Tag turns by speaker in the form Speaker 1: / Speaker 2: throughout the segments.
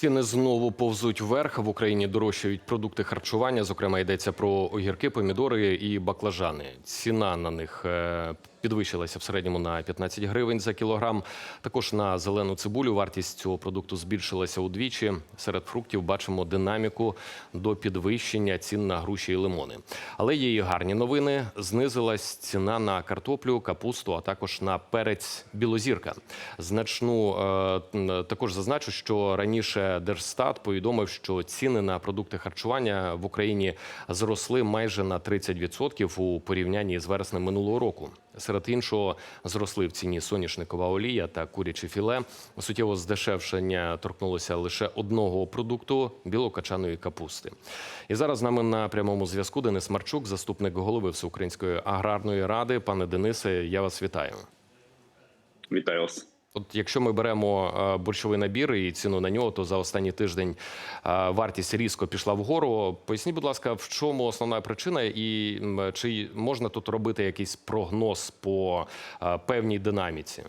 Speaker 1: Ціни знову повзуть вверх. В Україні дорожчають продукти харчування. Зокрема, йдеться про огірки, помідори і баклажани. Ціна на них е, підвищилася в середньому на 15 гривень за кілограм. Також на зелену цибулю вартість цього продукту збільшилася удвічі. Серед фруктів бачимо динаміку до підвищення цін на груші і лимони. Але є і гарні новини. Знизилась ціна на картоплю, капусту, а також на перець білозірка. Значну е, також зазначу, що раніше Держстат повідомив, що ціни на продукти харчування в Україні зросли майже на 30% у порівнянні з вереснем минулого року. Серед іншого зросли в ціні соняшникова олія та куряче філе. Суттєво здешевшення торкнулося лише одного продукту білокачаної капусти. І зараз з нами на прямому зв'язку Денис Марчук, заступник голови Всеукраїнської аграрної ради. Пане Денисе, я вас вітаю.
Speaker 2: Вітаю вас.
Speaker 1: От якщо ми беремо е, борщовий набір і ціну на нього, то за останній тиждень е, вартість різко пішла вгору. Поясніть, будь ласка, в чому основна причина, і чи можна тут робити якийсь прогноз по е, певній динаміці?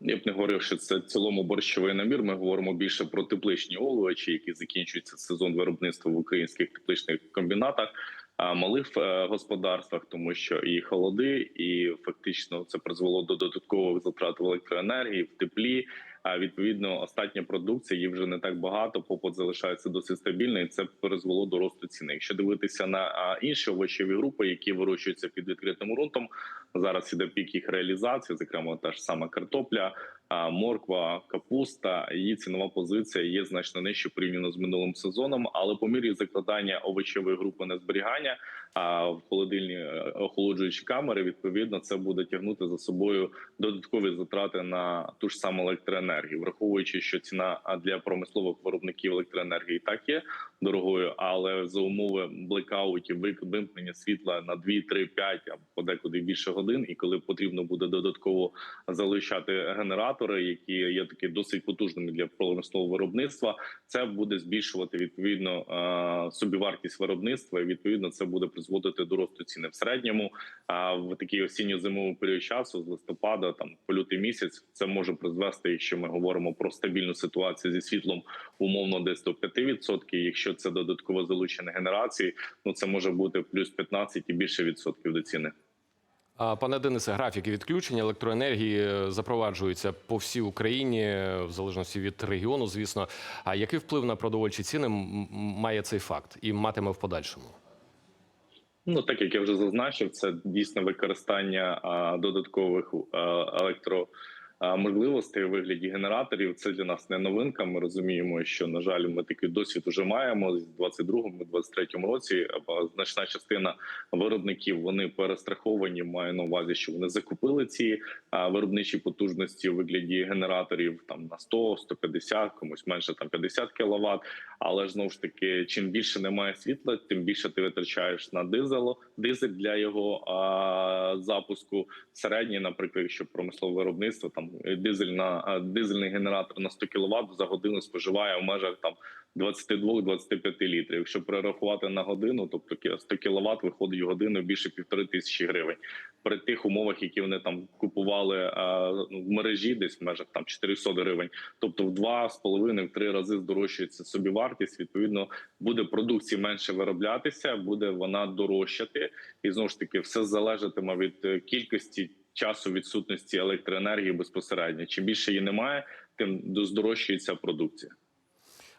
Speaker 2: Я б не говорив, що це в цілому борщовий набір. Ми говоримо більше про тепличні овочі, які закінчується сезон виробництва в українських тепличних комбінатах, малих е, господарствах, тому що і холоди, і фактично це призвело до додаткових затрат в електроенергії, в теплі. А відповідно, остатня продукція її вже не так багато. Попит залишається досить стабільний. і Це призвело до росту ціни. Якщо дивитися на інші овочеві групи, які вирощуються під відкритим ґрунтом, зараз іде пік їх реалізації, зокрема та ж сама картопля, морква, капуста. Її цінова позиція є значно нижче порівняно з минулим сезоном, але по мірі закладання овочевої групи на зберігання а в холодильні е, охолоджуючі камери, відповідно, це буде тягнути за собою додаткові затрати на ту ж саму електроенергію, враховуючи, що ціна для промислових виробників електроенергії так є дорогою, але за умови блекаутів, вимкнення світла на 2, 3, 5, а подекуди більше годин, і коли потрібно буде додатково залишати генератори, які є таки досить потужними для промислового виробництва, це буде збільшувати відповідно е, собівартість виробництва. І відповідно це буде призводити до росту ціни в середньому. А в такий осінньо-зимовий період часу з листопада, там по лютий місяць, це може призвести, якщо ми говоримо про стабільну ситуацію зі світлом, умовно десь до 5%. Якщо це додатково залучення генерації, ну це може бути плюс 15 і більше відсотків до ціни.
Speaker 1: Пане Денисе, графіки відключення електроенергії е, запроваджуються по всій Україні, е, в залежності від регіону, звісно. А який вплив на продовольчі ціни має цей факт і матиме в подальшому?
Speaker 2: Ну, так як я вже зазначив, це дійсно використання а, додаткових а, електро. Можливостей у вигляді генераторів це для нас не новинка. Ми розуміємо, що на жаль, ми такий досвід вже маємо з 22-23 році. Значна частина виробників вони перестраховані. Маю на увазі, що вони закупили ці виробничі потужності у вигляді генераторів там на 100, 150, комусь менше там 50 кВт. Але знову ж таки, чим більше немає світла, тим більше ти витрачаєш на дизело, дизель для його а, запуску. Середній, наприклад, якщо промислове виробництво, там дизель на дизельний генератор на 100 кВт за годину споживає в межах там 22-25 літрів. Якщо перерахувати на годину, тобто кі- 100 кВт виходить в годину більше півтори тисячі гривень. При тих умовах, які вони там купували а, ну, в мережі, десь в межах там 400 гривень, тобто в два з половиною в три рази здорожчується собівартість. Відповідно, буде продукції менше вироблятися, буде вона дорожчати, і знову ж таки все залежатиме від е, кількості часу відсутності електроенергії безпосередньо. Чим більше її немає, тим здорожчується продукція.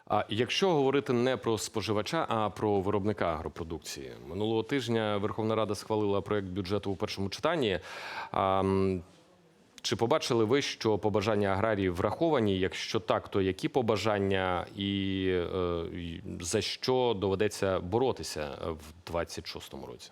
Speaker 1: А якщо говорити не про споживача, а про виробника агропродукції, минулого тижня Верховна Рада схвалила проект бюджету у першому читанні. А, чи побачили ви, що побажання аграріїв враховані? Якщо так, то які побажання і, е, за що доведеться боротися в 26-му році?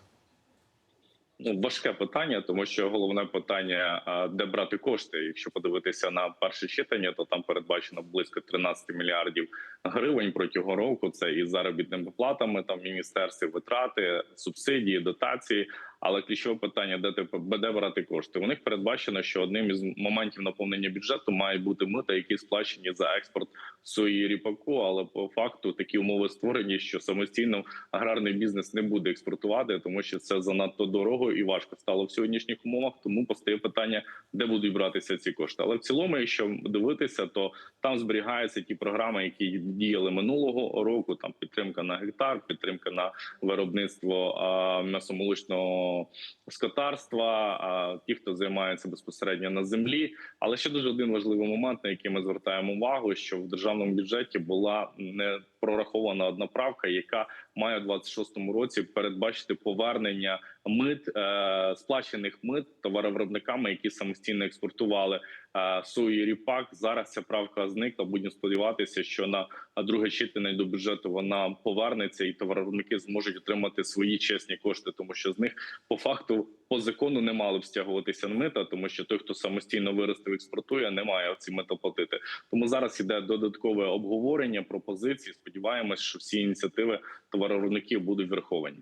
Speaker 2: Ну, важке питання, тому що головне питання, де брати кошти. Якщо подивитися на перше читання, то там передбачено близько 13 мільярдів гривень протягом року. Це і заробітними платами там міністерстві, витрати, субсидії, дотації. Але ключове питання, де ти де брати кошти? У них передбачено, що одним із моментів наповнення бюджету мають бути мита, які сплачені за експорт сої ріпаку. Але по факту такі умови створені, що самостійно аграрний бізнес не буде експортувати, тому що це занадто дорого і важко стало в сьогоднішніх умовах. Тому постає питання, де будуть братися ці кошти. Але в цілому, якщо дивитися, то там зберігаються ті програми, які діяли минулого року. Там підтримка на гектар, підтримка на виробництво м'ясомолочного скотарства, а ті, хто займається безпосередньо на землі. Але ще дуже один важливий момент, на який ми звертаємо увагу, що в державному бюджеті була не прорахована одна правка, яка має у 26-му році передбачити повернення мит е, сплачених мит товаровиробниками, які самостійно експортували е, сою ріпак. Зараз ця правка зникла. Будемо сподіватися, що на друге читання до бюджету вона повернеться, і товаровиробники зможуть отримати свої чесні кошти, тому що з них по факту по закону не мали б стягуватися мита, тому що той, хто самостійно виростив, експортує, не має ці мита платити. Тому зараз іде додаткове обговорення пропозицій. Сподіваємось, що всі ініціативи товаровиробників будуть враховані.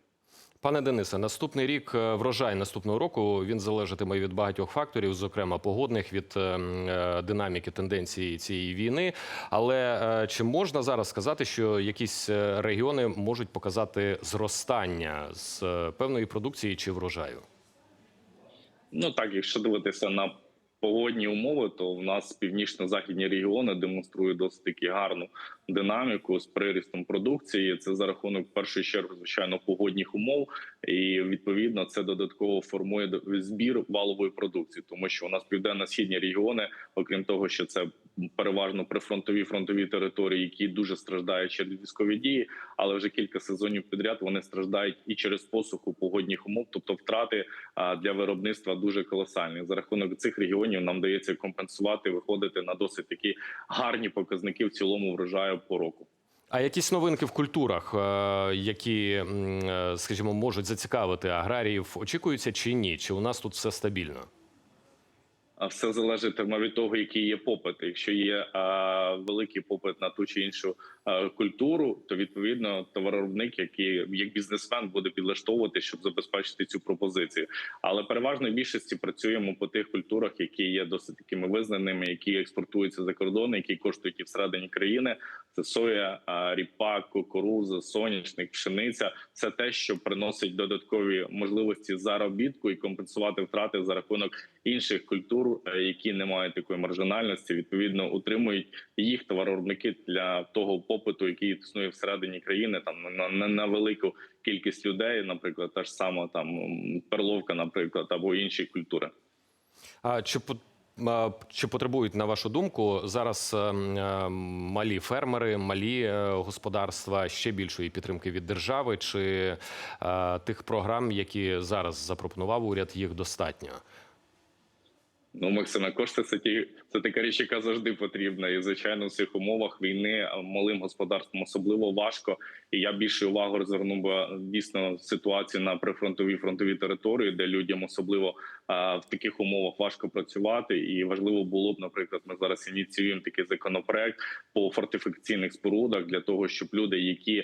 Speaker 1: Пане Денисе, наступний рік е, врожай наступного року він залежатиме від багатьох факторів, зокрема погодних, від е, е, динаміки тенденції цієї війни. Але чи можна зараз сказати, що якісь регіони можуть показати зростання з певної продукції чи врожаю?
Speaker 2: Ну так, якщо дивитися на погодні умови, то в нас північно-західні регіони демонструють досить таки гарну динаміку з прирістом продукції. Це за рахунок в першу чергу, звичайно, погодних умов, і відповідно це додатково формує збір валової продукції, тому що у нас південно-східні регіони, окрім того, що це переважно прифронтові фронтові території, які дуже страждають через військові дії, але вже кілька сезонів підряд вони страждають і через посуху погодних умов, тобто втрати для виробництва дуже колосальні. За рахунок цих регіонів нам дається компенсувати, виходити на досить такі гарні показники в цілому врожаю по року.
Speaker 1: А якісь новинки в культурах, е, які, е, скажімо, можуть зацікавити аграріїв, очікуються чи ні? Чи у нас тут все стабільно?
Speaker 2: Все залежатиме від того, який є попит. Якщо є великий попит на ту чи іншу культуру, то відповідно товаровиробник, який як бізнесмен буде підлаштовувати, щоб забезпечити цю пропозицію. Але переважно в більшості працюємо по тих культурах, які є досить такими визнаними, які експортуються за кордон, які коштують і всередині країни. Це соя, ріпак, кукуруза, соняшник, пшениця. Це те, що приносить додаткові можливості заробітку і компенсувати втрати за рахунок інших культур, е, які не мають такої маржинальності, відповідно утримують їх товаровиробники для того попиту, який існує всередині країни, там на, на, на велику кількість людей, наприклад, та ж сама там перловка, наприклад, або інші культури.
Speaker 1: А чи чи потребують, на вашу думку, зараз е, м, е, малі фермери, малі е, господарства ще більшої підтримки від держави, чи е, тих програм, які зараз запропонував уряд, їх достатньо?
Speaker 2: Ну, Максиме, кошти це ті це така річ, яка завжди потрібна. І звичайно, в цих умовах війни малим господарствам особливо важко. І я більше увагу розвернув би дійсно ситуацію на прифронтовій фронтовій території, де людям особливо в таких умовах важко працювати. І важливо було б, наприклад, ми зараз ініціюємо такий законопроект по фортифікаційних спорудах для того, щоб люди, які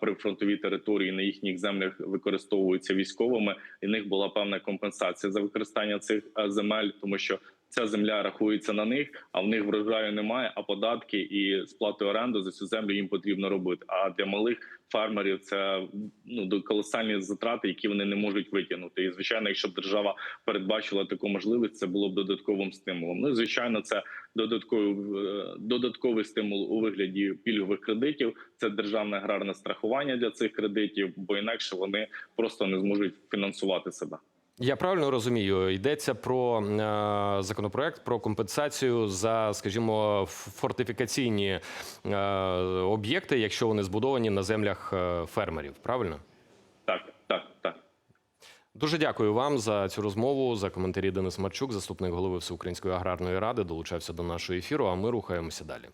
Speaker 2: при фронтовій території на їхніх землях використовуються військовими, і них була певна компенсація за використання цих земель, тому що ця земля рахується на них, а в них врожаю немає. А податки і сплати оренду за цю землю їм потрібно робити. А для малих фермерів це ну до колосальні затрати, які вони не можуть витягнути. І звичайно, якщо б держава передбачила таку можливість, це було б додатковим стимулом. Ну і звичайно, це додатковий е, додатковий стимул у вигляді пільгових кредитів. Це державне аграрне страхування для цих кредитів, бо інакше вони просто не зможуть фінансувати себе.
Speaker 1: Я правильно розумію, йдеться про е, законопроект про компенсацію за, скажімо, фортифікаційні е, об'єкти, якщо вони збудовані на землях е, фермерів. Правильно?
Speaker 2: Так, так, так.
Speaker 1: Дуже дякую вам за цю розмову. За коментарі Денис Марчук, заступник голови Всеукраїнської аграрної ради, долучався до нашого ефіру. А ми рухаємося далі.